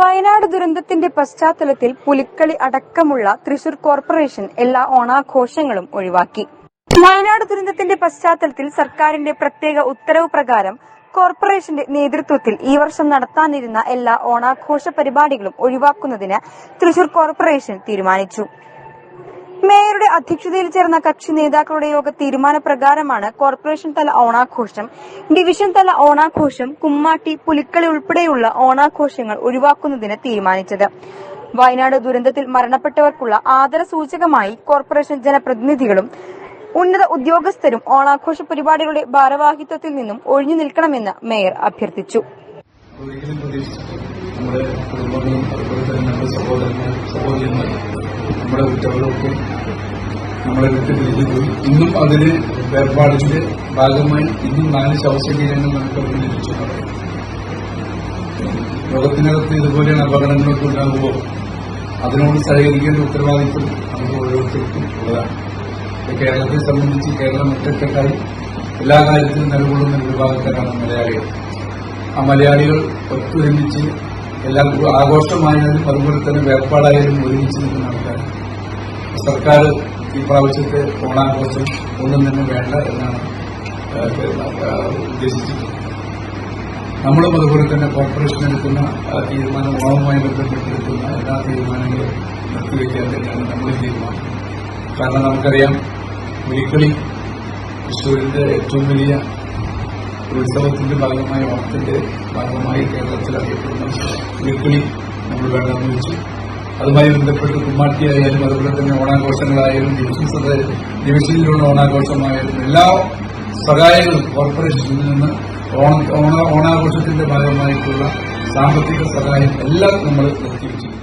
വയനാട് ദുരന്തത്തിന്റെ പശ്ചാത്തലത്തിൽ പുലിക്കളി അടക്കമുള്ള തൃശൂർ കോർപ്പറേഷൻ എല്ലാ ഓണാഘോഷങ്ങളും ഒഴിവാക്കി. വയനാട് ദുരന്തത്തിന്റെ പശ്ചാത്തലത്തിൽ സർക്കാരിന്റെ പ്രത്യേക ഉത്തരവ് പ്രകാരം കോർപ്പറേഷന്റെ നേതൃത്വത്തിൽ ഈ വർഷം നടത്താനിരുന്ന എല്ലാ ഓണാഘോഷ പരിപാടികളും ഒഴിവാക്കുന്നതിന് തൃശൂർ കോർപ്പറേഷൻ തീരുമാനിച്ചു. അധ്യക്ഷതയിൽ ചേർന്ന കക്ഷി നേതാക്കളുടെ യോഗ തീരുമാനപ്രകാരമാണ് കോർപ്പറേഷൻ തല ഓണാഘോഷം. ഡിവിഷൻ തല ഓണാഘോഷം കുമ്മാട്ടി പുലിക്കളി ഉൾപ്പെടെയുള്ള ഓണാഘോഷങ്ങൾ ഒഴിവാക്കുന്നതിന് തീരുമാനിച്ചത്. വയനാട് ദുരന്തത്തിൽ മരണപ്പെട്ടവർക്കുള്ള ആദര സൂചകമായി കോർപ്പറേഷൻ ജനപ്രതിനിധികളും ഉന്നത ഉദ്യോഗസ്ഥരും ഓണാഘോഷ പരിപാടികളുടെ ഭാരവാഹിത്വത്തിൽ നിന്നും ഒഴിഞ്ഞു നിൽക്കണമെന്ന് മേയർ അഭ്യർത്ഥിച്ചു. നമ്മുടെ കുടുംബങ്ങളും അതുപോലെ തന്നെ നമ്മുടെ സഹോദരന്മാർ സഹോദരന്മാർ നമ്മുടെ കുറ്റങ്ങളൊക്കെ നമ്മളെ വിട്ട് തിരിച്ചു പോയി. ഇന്നും അതിന് വേർപാടിന്റെ ഭാഗമായി ഇന്നും നാല് ശവശരീരങ്ങൾ നമുക്ക് അവിടെ ലഭിച്ചു. ലോകത്തിനകത്ത് ഇതുപോലെയാണ് അപകടങ്ങളൊക്കെ ഉണ്ടാകുമ്പോൾ അതിനോട് സഹകരിക്കേണ്ട ഉത്തരവാദിത്വം നമുക്ക് ഓരോരുത്തർക്കും ഉള്ളതാണ്. കേരളത്തെ സംബന്ധിച്ച് കേരളം ഒറ്റക്കെട്ടായി എല്ലാ കാര്യത്തിലും നിലകൊള്ളുന്ന ഒരു വിഭാഗക്കാരാണ് മലയാളികൾ. ആ മലയാളികൾ ഒത്തൊരുമിച്ച് എല്ലാം ആഘോഷമായാലും അതുപോലെ തന്നെ വേർപാടായാലും ഒരുമിച്ച് നിൽക്കുന്ന ആൾക്കാർ സർക്കാർ ഈ പ്രാവശ്യത്തെ ഓണാഘോഷം ഒന്നും തന്നെ വേണ്ട എന്നാണ് ഉദ്ദേശിച്ചിട്ടുള്ളത്. നമ്മളും അതുപോലെ തന്നെ കോർപ്പറേഷൻ എടുക്കുന്ന തീരുമാനം ഓണവുമായി ബന്ധപ്പെട്ടെടുക്കുന്ന എല്ലാ തീരുമാനങ്ങളും നിർത്തിവെക്കാൻ തന്നെയാണ് നമ്മുടെ തീരുമാനം. കാരണം നമുക്കറിയാം പുലിക്കളി തൃശ്ശൂരിന്റെ ഏറ്റവും വലിയ ഉത്സവത്തിന്റെ ഭാഗമായി ഓണത്തിന്റെ ഭാഗമായി കേരളത്തിൽ അറിയപ്പെടുന്ന പുലിക്കളി നമ്മൾ വേണമെന്ന് വെച്ചു. അതുമായി ബന്ധപ്പെട്ട് കുമ്മാട്ടിയായാലും അതുപോലെ തന്നെ ഓണാഘോഷങ്ങളായാലും ഡിവിഷൻസ് ഡിവിഷനിലുള്ള ഓണാഘോഷമായാലും എല്ലാ സഹായങ്ങളും കോർപ്പറേഷനിൽ നിന്ന് ഓണ ഓണ ഓണാഘോഷത്തിന്റെ ഭാഗമായിട്ടുള്ള സാമ്പത്തിക സഹായം എല്ലാം നമ്മൾ നിർത്തിവെച്ചിരിക്കുന്നു